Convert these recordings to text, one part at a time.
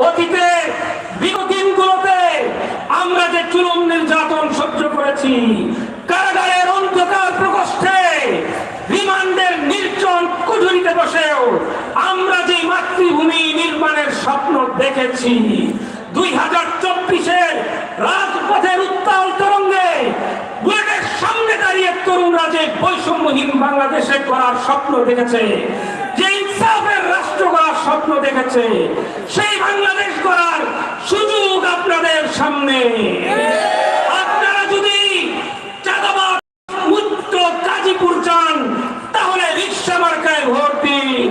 অতীতে বিগত আমরা যে চুলম নির্যাতন সহ্য করেছি কারাগারের অন্ধকার প্রকোষ্ঠে রিমান্ডের নির্জন কুঠুরিতে বসেও আমরা যে মাতৃভূমি নির্মাণের স্বপ্ন দেখেছি, দুই হাজার চব্বিশের রাজপথের উত্তাল তরঙ্গে বুলেটের সামনে দাঁড়িয়ে তরুণরা যে বৈষম্যহীন বাংলাদেশে করার স্বপ্ন দেখেছে যে ইনসাফের রাষ্ট্র গড়ার স্বপ্ন দেখেছে। সেই বাংলাদেশ গড়ার সুযোগ আপনাদের সামনে। আপনারা যদি চাঁদাবাদ মুক্ত কাজীপুর চান তাহলে রিক্সা মার্কায় ভোট দিন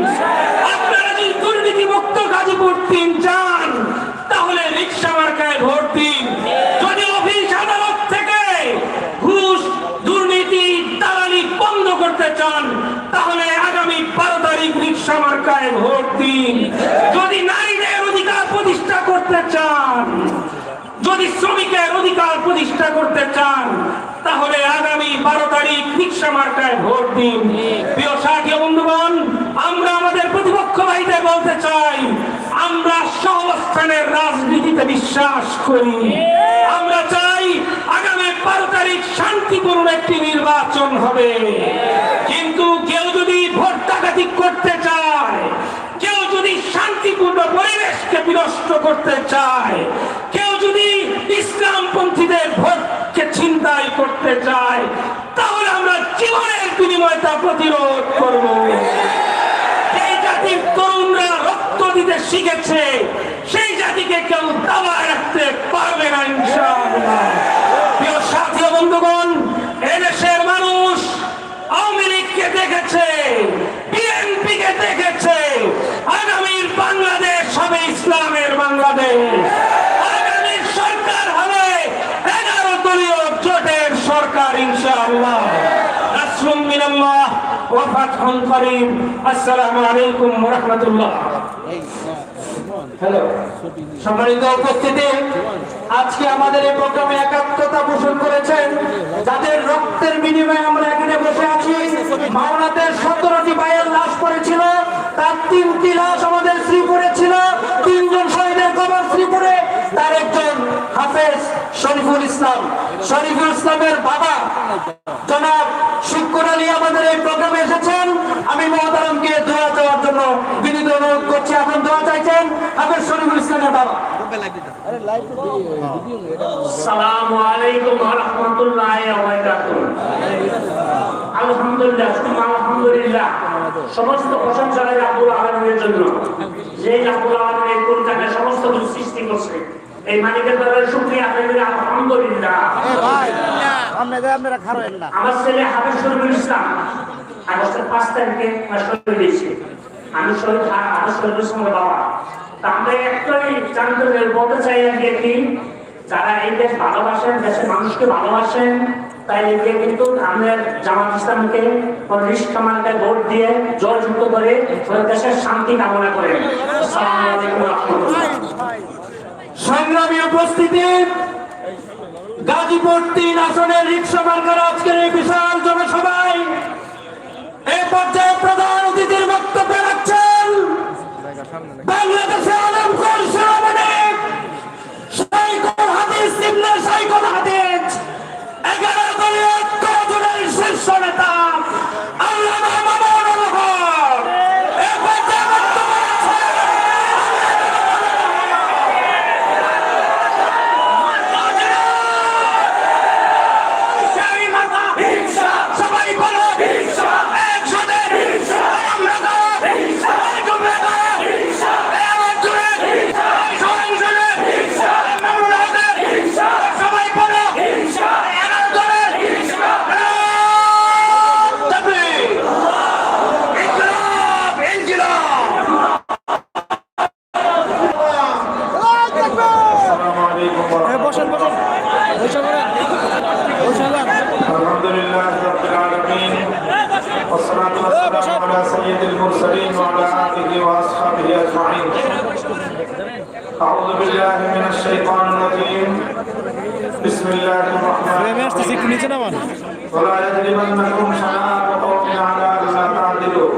আপনারা যদি দুর্নীতি মুক্ত গাজীপুর তিন চান তাহলে রিক্সা মার্কায় ভোট দিন যদি অফিস আদালত থেকে ঘুষ দুর্নীতি দালালি বন্ধ করতে চান তাহলে আগামী বারো তারিখ মার্কায় ভোট দিন। যদি নারীদের অধিকার প্রতিষ্ঠা করতে চান, যদি শ্রমিকের অধিকার প্রতিষ্ঠা করতে চান, তাহলে আগামী বারো তারিখ রিক্সা মার্কায় ভোট দিন। প্রিয় সাথী বন্ধুগণ, আমরা আমাদের প্রতিপক্ষ ভাইদের বলতে চাই, আমরা সহস্থানের রাজনীতিতে বিশ্বাস করি। আমরা চাই আগামী বারো তারিখ শান্তিপূর্ণ একটি নির্বাচন হবে। কিন্তু কেউ যদি ভোট ডাকাতি করতে শান্তিপূর্ণ পরিবেশকে বিনষ্ট করতে চায়। কেউ যদি ইসলামপন্থীদের ভোটকে ছিনতাই করতে চায়, তাহলে আমরা জীবনের বিনিময়ে তা প্রতিরোধ করব। এই জাতির তরুণরা রক্ত দিতে শিখেছে, সেই জাতিকে কেউ দাবায় রাখতে পারবে না, ইনশাআল্লাহ প্রিয় সাথী ও বন্ধুগণ এদেশের মানুষ আওয়ামী লীগকে দেখেছে বিএনপি কে দেখেছে আগামীর বাংলাদেশ হবে ইসলামের বাংলাদেশ। আগামীর সরকার হবে। এগারো দলীয় জোটের সরকার, ইনশাআল্লাহ। আজকে আমাদের এই একাত্মতা পোষণ করেছেন। যাদের রক্তের বিনিময়ে আমরা এখানে বসে আছি মাওনাতের সতেরোটি ভাইয়ের লাশ পড়েছিল, তার তিনটি লাশ আমাদের শ্রী ছিল তিনজন শহীদের কবর শ্রীপুরে তার একজন হাফেজ শরীফুল ইসলাম। শরীফুল ইসলামের বাবা জনাব শুক্র আলী আমাদের এই প্রোগ্রামে এসেছেন। আমি মহতারামকে দোয়া চাওয়ার জন্য বিনীত অনুরোধ করছি। এখন দোয়া চাইছেন হাফেজ শরীফুল ইসলামের বাবা। সমস্ত প্রশংসা আব্দুল আলমের জন্য। যে আব্দুল আলম এই কোনটাকে সমস্ত সৃষ্টি করছে। এই মালিকের দ্বারা শুক্রিয়া আদায় করে আলহামদুলিল্লাহ। আপনাদের আপনারা খারাপ না। আমার ছেলে হাফিজ শরীফুল ইসলাম আগস্টের পাঁচ তারিখে শরীর দিয়েছে। আমি শরীর হাফিজ শরীফুল ইসলামের বাবা। তা আমরা একটাই জানতে বলতে চাই আর কি কি, যারা এই দেশ ভালোবাসেন দেশের মানুষকে ভালোবাসেন তাই একে কিন্তু আমাদের জামাত ইসলামকে ভোট দিয়ে জয়যুক্ত করে দেশের শান্তি কামনা করেন। আসসালামু আলাইকুম রাহমাতুল্লাহ। সংগ্রামী উপস্থিতি, গাজীপুর তিন আসনের রিক্সা মার্কার আজকের এই বিশাল জনসভায় এই পর্যায়ে প্রধান অতিথির বক্তব্য রাখছেন বাংলাদেশে আলম কর সেনাবাহিনী সাইকুল হাদিস ইবনে সাইকুল হাদিস, এগারো দলীয় ঐক্যজোটের শীর্ষ নেতা, আল্লামা أعوذ بالله من الشيطان الرجيم بسم الله الرحمن নেমে আসতেছি একটু নিচে নামান ولا يجرمنكم شنآن قوم على ألا تعدلوا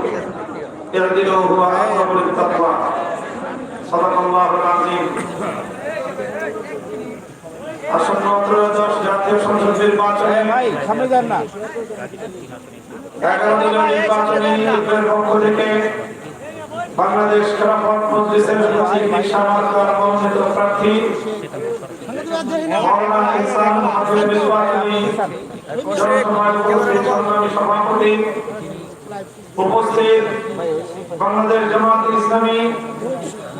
اعدلوا هو أقرب للتقوى সাদাকাল্লাহুল আযীম আসন্ন ত্রয়োদশ জাতীয় সংসদ নির্বাচনে ভাই সামনে যান না এগারো দিনের নির্বাচনী গ্রুপের পক্ষ থেকে বাংলাদেশ খেলাফত মজলিসের সচিব নিশানাত মনোনীত প্রার্থী? মাওলানা ইহসান জনসমাজ সংগ্রামী সভাপতি, উপস্থিত বাংলাদেশ জামাত ইসলামী,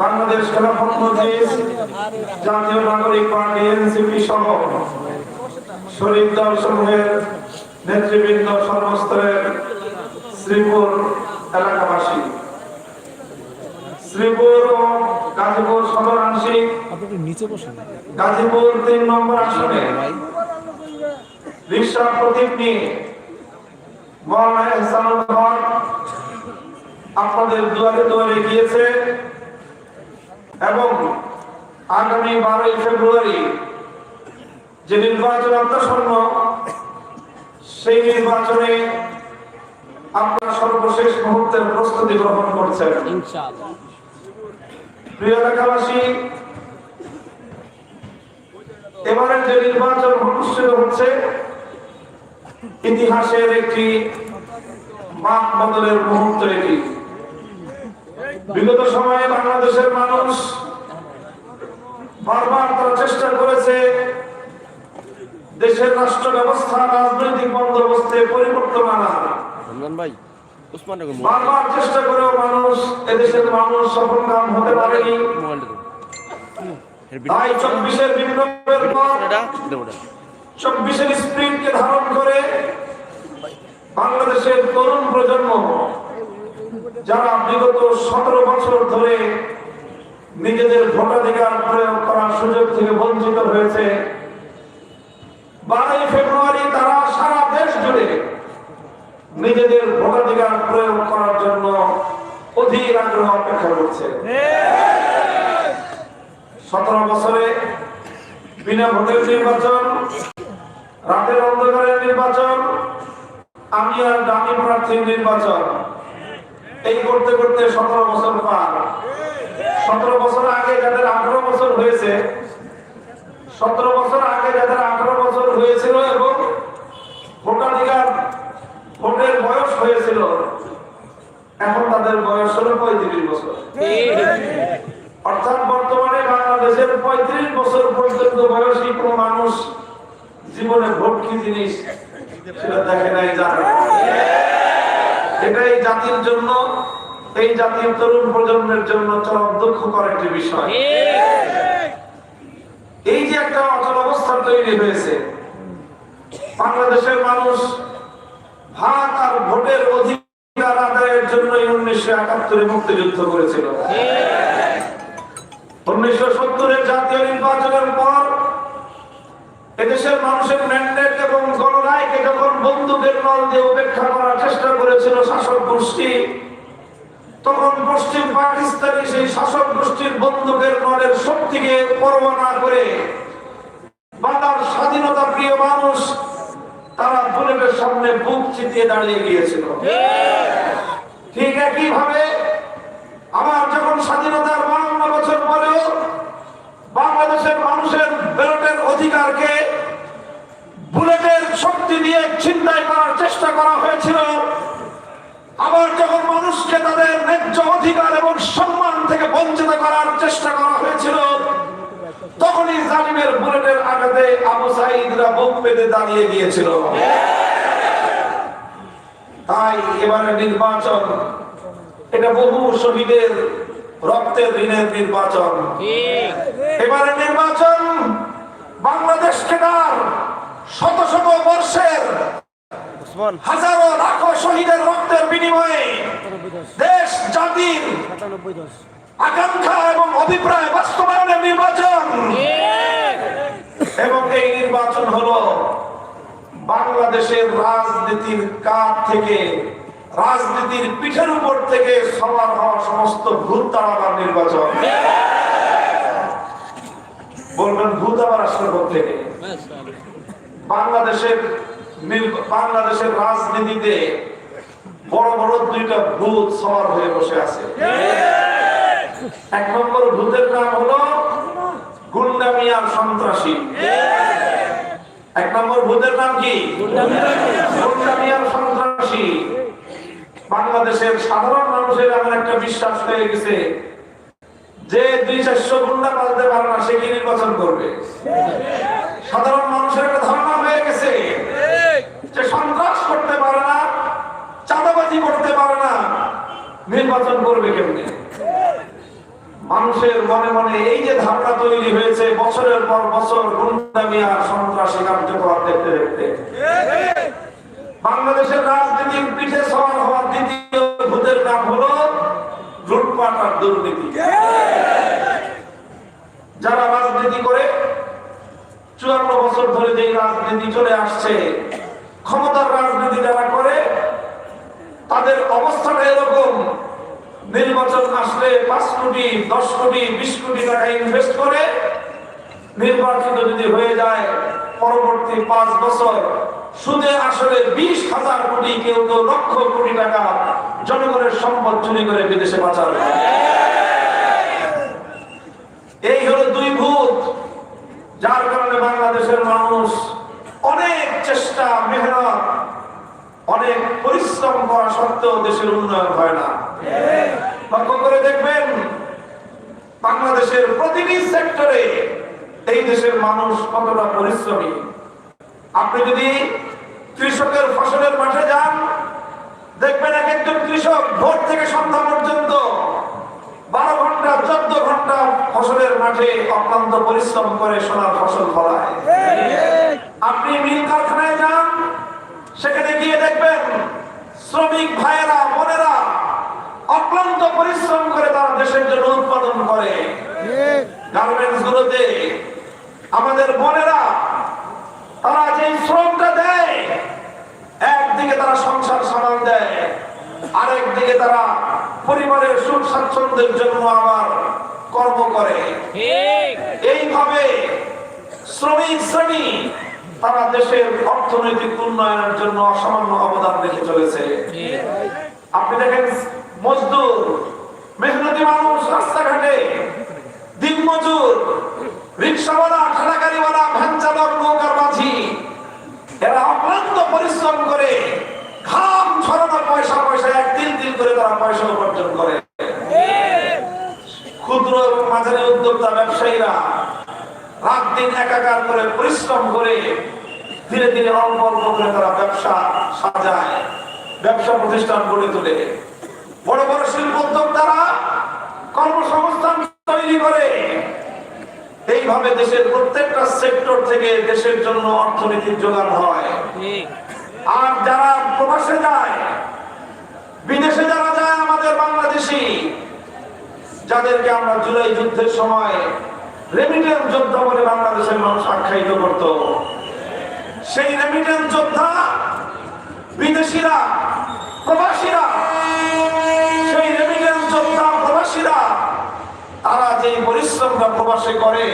বাংলাদেশ খেলাফত মজলিস, জাতীয় নাগরিক পার্টি এনসিপি সহ শরীফ দল সমূহের নেতৃবৃন্দ সর্বস্তরের শ্রীপুর এলাকাবাসী। শ্রীপুর ও গাজীপুর সদর আংশিক। নিচে বসেন। গাজীপুর তিন নম্বর আসনে। রিক্সা প্রতীক নিয়ে মৌলানা এহসানুল হক আপনাদের দুয়ারে দুয়ারে গিয়েছে এবং আগামী বারোই ফেব্রুয়ারি যে নির্বাচন অন্তঃসন্ন সেই নির্বাচনে আপনারা সর্বশেষ মুহূর্তের প্রস্তুতি গ্রহণ করছেন। প্রিয় ইতিহাসের একটি মাপ বদলের মুহূর্ত এটি। বিগত সময়ে বাংলাদেশের মানুষ বারবার তারা চেষ্টা করেছে দেশের রাষ্ট্র ব্যবস্থা রাজনৈতিক বন্দোবস্তে পরিবর্তন আনা ভাই। বারবার চেষ্টা করেও মানুষ এদেশের মানুষ সফল কাম হতে পারেনি। মোবাইলটা তাই চব্বিশের বিপ্লবের পর চব্বিশের স্প্রিটকে ধারণ করে বাংলাদেশের তরুণ প্রজন্ম যারা বিগত সতেরো বছর ধরে নিজেদের ভোটাধিকার প্রয়োগ করার সুযোগ থেকে বঞ্চিত হয়েছে। বারোই ফেব্রুয়ারি তারা সারা দেশ জুড়ে নিজেদের ভোটাধিকার প্রয়োগ করার জন্য অধীর আগ্রহ অপেক্ষা করছে। সতেরো বছরে বিনা ভোটের নির্বাচন, রাতের অন্ধকারের নির্বাচন, আমি আর দামি প্রার্থীর নির্বাচন। এই করতে করতে সতেরো বছর পার। সতেরো বছর আগে যাদের আঠারো বছর হয়েছে, সতেরো বছর আগে যাদের আঠারো বছর হয়েছিল এবং ভোটাধিকার ভোটের বয়স হয়েছিল। এখন তাদের বয়স হলো পঁয়ত্রিশ বছর। অর্থাৎ বর্তমানে বাংলাদেশের পঁয়ত্রিশ বছর পর্যন্ত বয়সী কোনো মানুষ জীবনে ভোট কি জিনিস সেটা দেখে নাই জানে। না। এটা এই জাতির জন্য, এই জাতির তরুণ প্রজন্মের জন্য চরম দুঃখকর একটি বিষয়। এই যে একটা অচল অবস্থা তৈরি হয়েছে, বাংলাদেশের মানুষ ভাত আর ভোটের অধিকার আদায়ের জন্যই উনিশশো একাত্তরে মুক্তিযুদ্ধ করেছিল। উনিশশো সত্তরের জাতীয় নির্বাচনের পর এদেশের মানুষের ম্যান্ডেট এবং গণরায়কে যখন বন্দুকের নল দিয়ে উপেক্ষা করার চেষ্টা করেছিল শাসক গোষ্ঠী, তখন পশ্চিম পাকিস্তানি সেই শাসক গোষ্ঠীর বন্দুকের নলের শক্তিকে পরোয়া না করে বাংলার স্বাধীনতা প্রিয় মানুষ তারা বুলেটের সামনে বুক চিতিয়ে দাঁড়িয়ে গিয়েছিল। ঠিক একই ভাবে আবার যখন স্বাধীনতার বান্ন বছর পরেও বাংলাদেশের মানুষের ব্যালটের অধিকারকে বুলেটের শক্তি দিয়ে চিন্তায় করার চেষ্টা করা হয়েছিল, আবার যখন মানুষকে তাদের ন্যায্য অধিকার এবং সম্মান থেকে বঞ্চিত করার চেষ্টা করা হয়েছিল তখনই জালিমের বুলেটের আঘাতে আবু সাইদরা বুক পেতে দাঁড়িয়ে গিয়েছিল। তাই এবারে নির্বাচন এটা বহু শহীদের রক্তের ঋণের নির্বাচন। এবারে নির্বাচন বাংলাদেশকে তার শত শত বর্ষের হাজারো লাখো শহীদের রক্তের বিনিময়ে দেশ জাতির আকাঙ্ক্ষা এবং অভিপ্রায় বাস্তবায়নের নির্বাচন এবং এই নির্বাচন হলো বাংলাদেশের রাজনীতির কাপ থেকে, রাজনীতির পিঠের উপর থেকে সবার হওয়া সমস্ত ভূত তাড়াবার নির্বাচন। বলবেন ভূত আবার আসলে থেকে? বাংলাদেশের বাংলাদেশের রাজনীতিতে বড় বড় দুইটা ভূত সবার হয়ে বসে আছে। এক নম্বর ভূতের নাম হলো গুন্ডামিয়ার সন্ত্রাসী। এক নম্বর ভূতের নাম কি? সন্ত্রাসী। বাংলাদেশের সাধারণ মানুষের এমন একটা বিশ্বাস হয়ে গেছে যে দুই চারশো গুন্ডা পালতে পারে না সে কি নির্বাচন করবে? সাধারণ মানুষের একটা ধারণা হয়ে গেছে যে সন্ত্রাস করতে পারে না চাঁদাবাজি করতে পারে না নির্বাচন করবে কেমনে? মানুষের মনে মনে এই যে ধারণা তৈরি হয়েছে, বছরের পর বছর গুন্ডামি সন্ত্রাসী কার্যকলাপ দেখতে দেখতে। বাংলাদেশের রাজনীতির পিঠে সওয়ার হওয়ার দ্বিতীয় ভূতের নাম হলো লুটপাট আর দুর্নীতি। যারা রাজনীতি করে, চুয়ান্ন বছর ধরে যে রাজনীতি চলে আসছে, ক্ষমতার রাজনীতি যারা করে, তাদের অবস্থাটা এরকম। নির্বাচন আসলে পাঁচ কোটি, দশ কোটি, বিশ কোটি টাকা ইনভেস্ট করে, নির্বাচিত যদি হয়ে যায়, পরবর্তী পাঁচ বছর সুদে আসলে বিশ হাজার কোটি, কেউ কেউ লক্ষ কোটি টাকা জনগণের সম্পদ চুরি করে বিদেশে পাচার এই হলো দুই ভূত, যার কারণে বাংলাদেশের মানুষ অনেক চেষ্টা, মেহনত অনেক পরিশ্রম করা সত্ত্বেও দেশের উন্নয়ন হয় না। লক্ষ্য করে দেখবেন, বাংলাদেশের প্রতিটি সেক্টরে এই দেশের মানুষ কতটা পরিশ্রমী। আপনি যদি কৃষকের ফসলের মাঠে যান, দেখবেন এক একজন কৃষক ভোর থেকে সন্ধ্যা পর্যন্ত বারো ঘণ্টা, চোদ্দ ঘণ্টা ফসলের মাঠে অক্লান্ত পরিশ্রম করে সোনার ফসল ফলায়। আপনি মিল কারখানায় যান সেখানে গিয়ে দেখবেন শ্রমিক ভাইয়েরা বোনেরা অক্লান্ত পরিশ্রম করে তারা দেশের জন্য উৎপাদন করে। গার্মেন্টস গুলোতে আমাদের বোনেরা তারা যে শ্রমটা দেয় একদিকে তারা সংসার সামাল দেয় আরেকদিকে তারা পরিবারের সুখ স্বাচ্ছন্দ্যের জন্য আবার কর্ম করে। এইভাবে শ্রমিক শ্রেণি তারা দেশের অর্থনৈতিক উন্নয়নের জন্য অসামান্য অবদান রেখে চলেছে। আপনি দেখেন, মজদুর, মেহনতি মানুষ, রাস্তাঘাটে, দিন মজুর, রিক্সাওয়ালা ঠেলা গাড়িওয়ালা ভ্যান নৌকার মাঝি এরা অক্লান্ত পরিশ্রম করে ঘাম ছড়ানো পয়সা পয়সা এক তিন দিন করে তারা পয়সা উপার্জন করে। ক্ষুদ্র এবং মাঝারি উদ্যোক্তা, ব্যবসায়ীরা রাত দিন একাকার করে পরিশ্রম করে ধীরে ধীরে অল্প অল্প করে তারা ব্যবসা সাজায় ব্যবসা প্রতিষ্ঠান গড়ে তোলে। বড় বড় শিল্প উদ্যোক্তারা কর্মসংস্থান তৈরি করে। এইভাবে দেশের প্রত্যেকটা সেক্টর থেকে দেশের জন্য অর্থনীতির যোগান হয়। আর যারা প্রবাসে যায় বিদেশে যারা যায় আমাদের বাংলাদেশি যাদেরকে আমরা জুলাই যুদ্ধের সময় রেমিটেন্স যোদ্ধা বলে বাংলাদেশের মানুষ আখ্যায়িত করত। সেই রেমিটেন্স যোদ্ধা বিদেশিরা, প্রবাসীরা, সেই রেমিটেন্স যোদ্ধা, প্রবাসীরা, তারা যে পরিশ্রমটা প্রবাসে করে,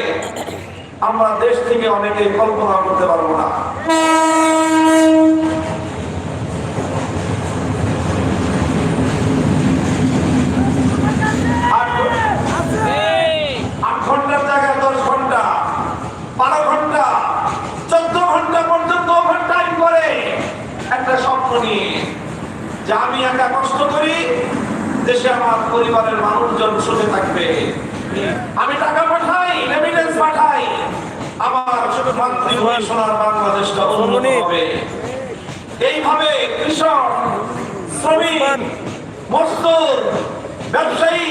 আমরা দেশ থেকে অনেকে কল্পনা করতে পারব না আট আট ঘণ্টার জায়গায় দশ ঘণ্টা বারো ঘণ্টা চোদ্দ ঘণ্টা পর্যন্ত ওভার টাইম করে একটা স্বপ্ন নিয়ে যে আমি একা কষ্ট করি দেশে আমার পরিবারের মানুষজন সুখে থাকবে। আমি টাকা পাঠাই রেমিটেন্স পাঠাই আমার মাতৃভূমি সোনার বাংলাদেশটা উন্নত হবে। এইভাবে কৃষক শ্রমিক মজদুর ব্যবসায়ী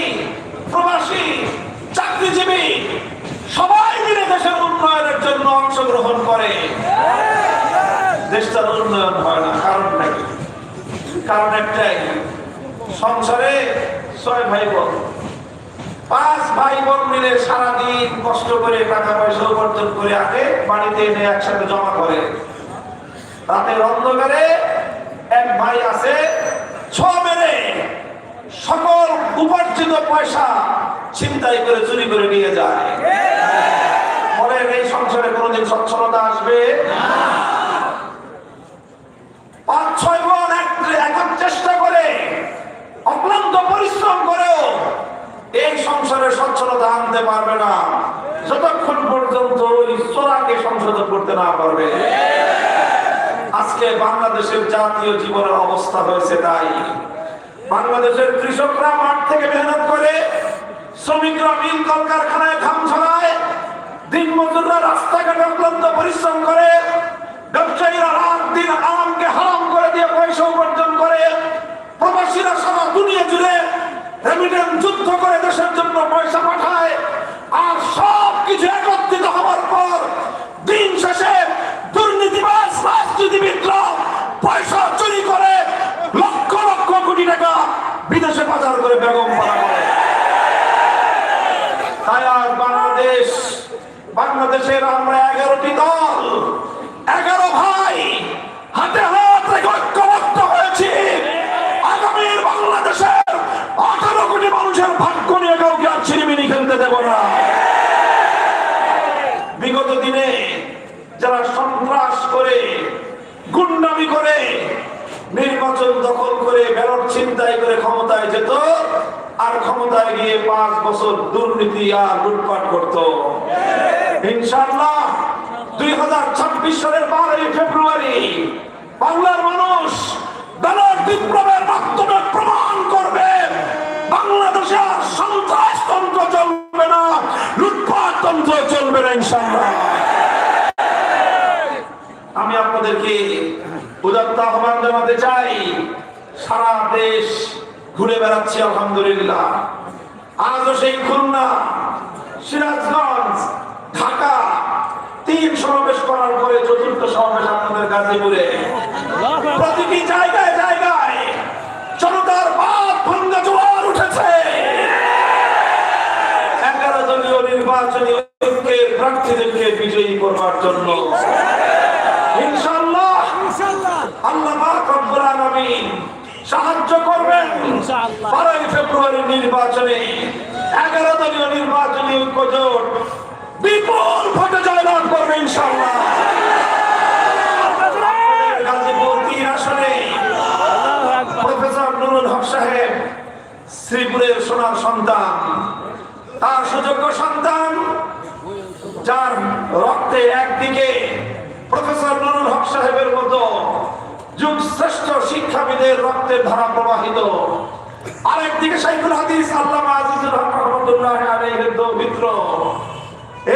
প্রবাসী চাকরিজীবী সবাই মিলে দেশের উন্নয়নের জন্য অংশগ্রহণ করে। দেশটার উন্নয়ন হয় না কারণটা কি কারণ একটাই, সংসারে ছয় ভাই বোন পাঁচ ভাই বোন মিলে সারাদিন কষ্ট করে টাকা পয়সা উপার্জন করে আগে বাড়িতে এনে একসাথে জমা করে। রাতের অন্ধকারে এক ভাই আছে ছ মেরে সকল উপার্জিত পয়সা ছিনতাই করে চুরি করে নিয়ে যায়। বলেন, এই সংসারে কোনোদিন সচ্ছলতা আসবে? পাঁচ, ছয় বোন চেষ্টা করে, অক্লান্ত পরিশ্রম করেও এই সংসারে স্বচ্ছলতা আনতে পারবে না। যতক্ষণ পর্যন্ত চোরাকে সংশোধন করতে না পারবে। আজকে বাংলাদেশের জাতীয় জীবনের অবস্থা হয়েছে তাই। বাংলাদেশের কৃষকরা মাঠ থেকে মেহনত করে, শ্রমিকরা মিল কলকারখানায় ঘাম ছড়ায়, দিন মজুররা রাস্তাঘাটে অক্লান্ত পরিশ্রম করে, ব্যবসায়ীরা রাত দিন আরামকে হারাম দিয়ে পয়সা উপার্জন করে, প্রবাসীরা সারা দুনিয়া জুড়ে রেমিটেন্স যুদ্ধ করে দেশের জন্য পয়সা পাঠায়, আর সব কিছু একত্রিত হওয়ার পর দিন শেষে দুর্নীতিবাজ পয়সা চুরি করে লক্ষ লক্ষ কোটি টাকা বিদেশে পাচার করে বেগম করে তাই আজ বাংলাদেশ, বাংলাদেশের আমরা এগারোটি দল, এগারো ভাই হাতে হাত রেখে ঐক্যবদ্ধ হয়েছি আগামীর বাংলাদেশের আঠারো কোটি মানুষের ভাগ্য নিয়ে কাউকে আর ছিনিমিনি খেলতে দেব না বিগত দিনে যারা সন্ত্রাস করে গুন্ডামি করে নির্বাচন দখল করে ব্যালট ছিনতাই করে ক্ষমতায় যেত আর ক্ষমতায় গিয়ে পাঁচ বছর দুর্নীতি আর লুটপাট করত। ইনশাল্লাহ দুই হাজার ছাব্বিশ সালের বারোই ফেব্রুয়ারি বাংলার মানুষ ব্যালট বিপ্লবের মাধ্যমে প্রমাণ করবে। বাংলাদেশে আর সন্ত্রাস তন্ত্র চলবে না লুটপাট তন্ত্র চলবে না ইনশাল্লাহ আমি আপনাদেরকে উদাত্ত আহ্বান জানাতে চাই, সারা দেশ ঘুরে বেড়াচ্ছি আলহামদুলিল্লাহ। আজও সেই খুলনা সিরাজগঞ্জ ঢাকা তিন সমাবেশ করার পরে চতুর্থ সমাবেশ আপনাদের গাজীপুরে। প্রতিটি জায়গায় জায়গায় জনতার বাদ ভাঙ্গা জোয়ার উঠেছে। এগারো দলীয় নির্বাচনী ঐক্যের প্রার্থীদেরকে বিজয়ী করবার জন্য। ইনশাআল্লাহ আল্লাহ রব্বুল আলামিন সাহায্য করবেন। বারোই ফেব্রুয়ারি নির্বাচনে এগারো দলীয় নির্বাচনী ঐক্য জোট বিপুল ভোটে জয়লাভ করবে গাজীপুর তিন আসনে প্রফেসর নুরুল হক সাহেব শ্রীপুরের সোনার সন্তান। তার সুযোগ্য সন্তান যার রক্তে একদিকে প্রফেসর নুরুল হক সাহেবের মতো যুগ শ্রেষ্ঠ শিক্ষাবিদের রক্তের ধারা প্রবাহিত। আরেকদিকে শাইখুল হাদিস, আল্লামা আজিজুল হক রহমতুল্লাহ আলাইহির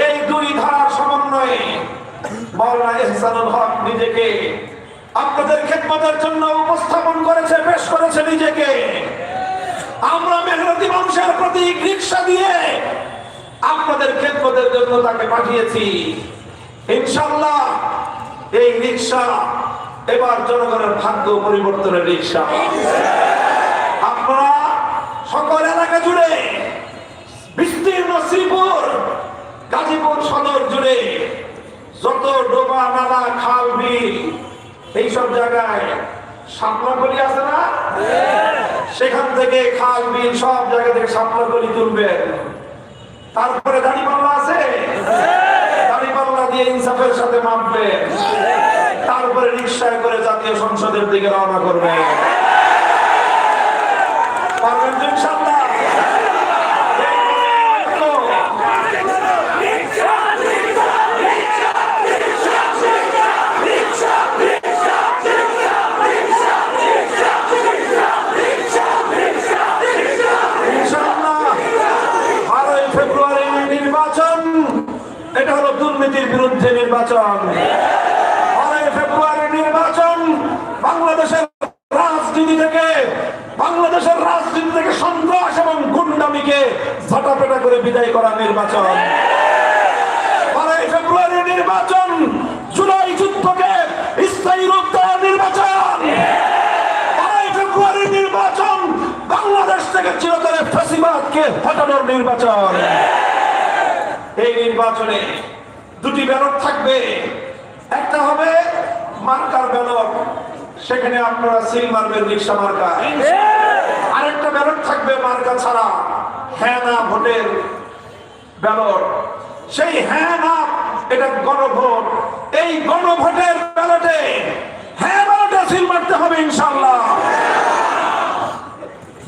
এই দুই ধারার সমন্বয়ে মাওলানা ইহসানুল হক নিজেকে আপনাদের খেদমতের জন্য উপস্থাপন করেছে, পেশ করেছে নিজেকে। আমরা মেহনতি মানুষের প্রতি রিক্সা দিয়ে আপনাদের খেদমতের জন্য তাকে পাঠিয়েছি। ইনশাল্লাহ এই রিক্সা এবার জনগণের ভাগ্য পরিবর্তনের রিক্সা। আপনারা সকল এলাকা জুড়ে বিস্তীর্ণ শ্রীপুর, গাজীপুর সদর জুড়ে যত ডোবা, নালা, খাল, বিল, এইসব জায়গায় সাপলাকলি আছে না? সেখান থেকে খাল, বিল সব জায়গা থেকে সাপলাকলি তুলবেন তারপরে দাড়ি পাল্লা আছে? দাড়ি পাল্লা দিয়ে ইনসাফের সাথে মাপবেন তারপরে রিক্সায় করে জাতীয় সংসদের দিকে রওনা করবে। পারবেন এটা হলো দুর্নীতির বিরুদ্ধে নির্বাচন বারোই ফেব্রুয়ারি নির্বাচন বাংলাদেশের রাজনীতি থেকে, বাংলাদেশের রাজনীতি থেকে সন্ত্রাস এবং গুন্ডামিকে ঝাঁটাপেটা করে বিদায় করা নির্বাচন। নির্বাচন, জুলাই যুদ্ধকে স্থায়ী রূপ দেওয়ার নির্বাচন। নির্বাচন, বাংলাদেশ থেকে চিরতরে ফেসিবাদকে হটানোর নির্বাচন। এই নির্বাচনে দুটি ব্যালট থাকবে। একটা হবে মার্কার ব্যালট সেখানে আপনারা সিল মারবেন রিক্সা মার্কা। আরেকটা ব্যালট থাকবে মার্কা ছাড়া। হ্যাঁ না ভোটের ব্যালট সেই হ্যাঁ না এটা গণভোট। এই গণভোটের ব্যালটে হ্যাঁ ব্যালটে সিল মারতে হবে ইনশাল্লাহ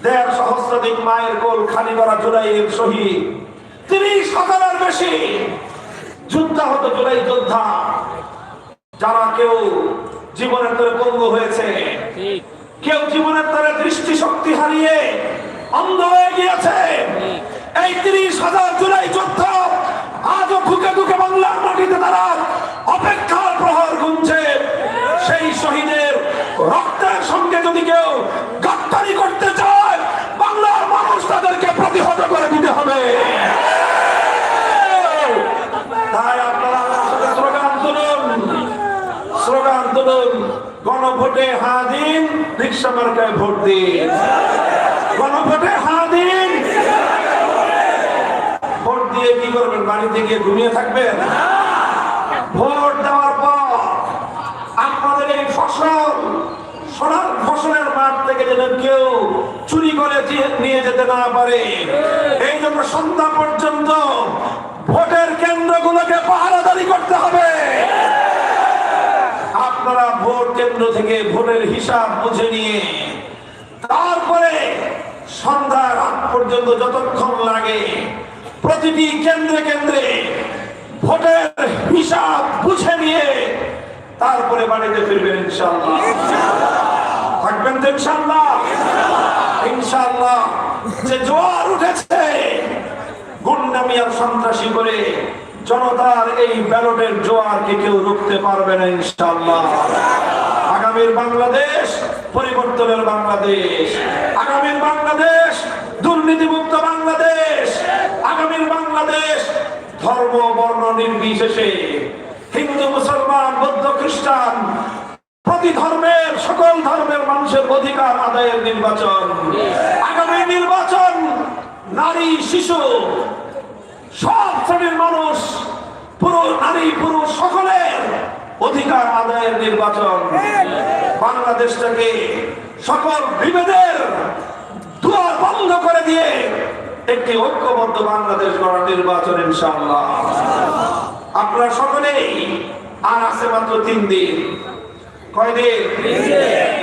দেড় সহস্রাধিক মায়ের কোল খালি করা জুলাইয়ের শহীদ। তিরিশ হাজারের বেশি। যুদ্ধাহত জুলাই যোদ্ধা। যারা কেউ জীবনের তরে পঙ্গু হয়েছে। কেউ জীবনের তরে দৃষ্টি শক্তি হারিয়ে অন্ধ হয়ে গিয়েছে। এই তিরিশ হাজার জুলাই যোদ্ধা আজও ঢুকে ঢুকে বাংলার মাটিতে তারা অপেক্ষার প্রহর গুনছে। সেই শহীদের রক্তের সঙ্গে যদি কেউ গাদ্দারি করতে চায় বাংলার মানুষ তাদেরকে প্রতিহত করে দিতে হবে। তাই আপনারা আমার সাথে স্লোগান তুলুন তুলুন গণভোটে হা দিন রিক্সা মার্কায় ভোট দিন। গণভোটে হা দিন ভোট দিয়ে কি করবেন? বাড়িতে গিয়ে ঘুমিয়ে থাকবেন? ভোট দেওয়ার পর আপনাদের এই ফসল, সোনার ফসলের মাঠ থেকে যেন কেউ চুরি করে নিয়ে যেতে না পারে। এই জন্য সন্ধ্যা পর্যন্ত ভোটের কেন্দ্রগুলোকে পাহারাদারি করতে হবে। আপনারা ভোট কেন্দ্র থেকে ভোটের হিসাব বুঝে নিয়ে তারপরে সন্ধ্যার আগ পর্যন্ত যতক্ষণ লাগে প্রতিটি কেন্দ্রে কেন্দ্রে ভোটের হিসাব বুঝে নিয়ে তারপরে বাড়িতে ফিরবেন ইনশাল্লাহ থাকবেন তো ইনশাল্লাহ ইনশাল্লাহ যে জোয়ার উঠেছে, গুন্ডামি সন্ত্রাসী করে জনতার এই ব্যালটের জোয়ারকে কেউ রুখতে পারবে না ইনশাল্লাহ আগামীর বাংলাদেশ, পরিবর্তনের বাংলাদেশ। আগামীর বাংলাদেশ, দুর্নীতিমুক্ত বাংলাদেশ। আগামীর বাংলাদেশ, ধর্ম, বর্ণ নির্বিশেষে হিন্দু, মুসলমান, বৌদ্ধ, খ্রিস্টান, প্রতি ধর্মের, সকল ধর্মের মানুষের অধিকার আদায়ের নির্বাচন। আগামী নির্বাচন, নারী, শিশু সব শ্রেণির মানুষ পুরুষ নারী পুরুষ সকলের অধিকার আদায়ের নির্বাচন। বাংলাদেশটাকে সকল বিভেদের দুয়ার বন্ধ করে দিয়ে একটি ঐক্যবদ্ধ বাংলাদেশ গড়ার নির্বাচন ইনশাআল্লাহ। আপনারা সকলেই আর আছে মাত্র তিন দিন। কয়দিন?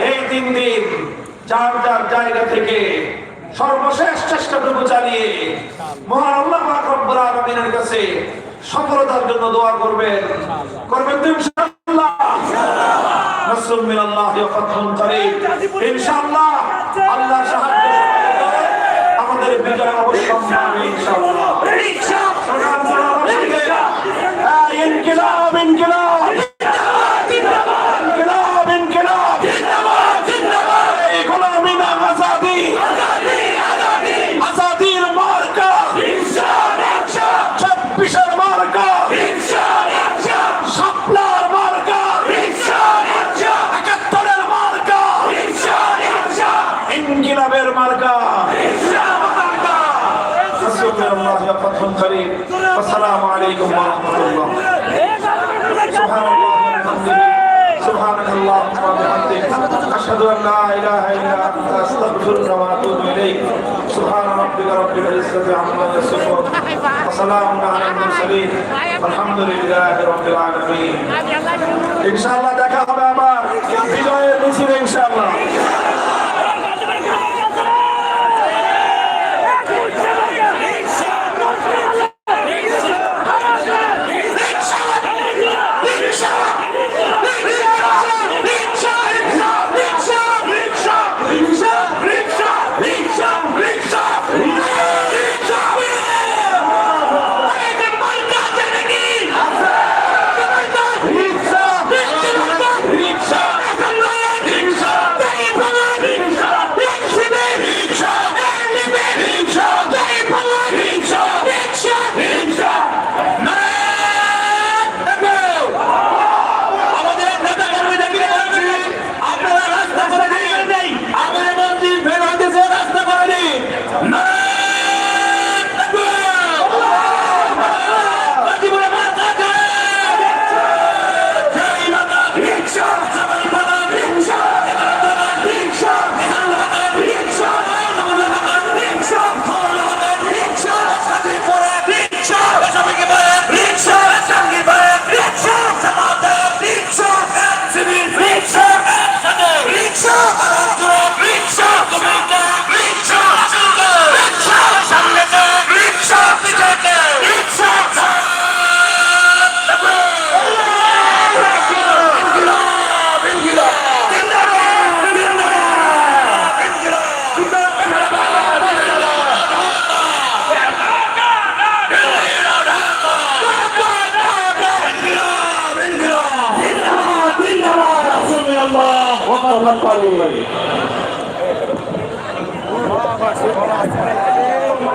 এই তিন দিন যার যার জায়গা থেকে সর্বশেষ চেষ্টাটুকু চালিয়ে মহান আল্লাহ রব্বুল আলামিনের কাছে সফলতার জন্য দোয়া করবেন। করবেন তো ইনশাআল্লাহ। নাসরুম মিনাল্লাহ ওয়া ফাতহুন করিম। ইনশাআল্লাহ আল্লাহর সাহায্য আমাদের বিজয় অবশ্যই হবে ইনশাআল্লাহ ইনকিলাব ইনকিলাব। والسلام عليكم ورحمة الله سبحان الله وبحمده سبحانك اللهم وبحمدك أشهد أن لا إله إلا أنت أستغفرك وأتوب إليك سبحان ربك رب العزة عما يصفون وسلام على المرسلين والحمد لله رب العالمين إن شاء الله দেখা হবে আবার বিজয়ের মিছিলে ইনশাআল্লাহ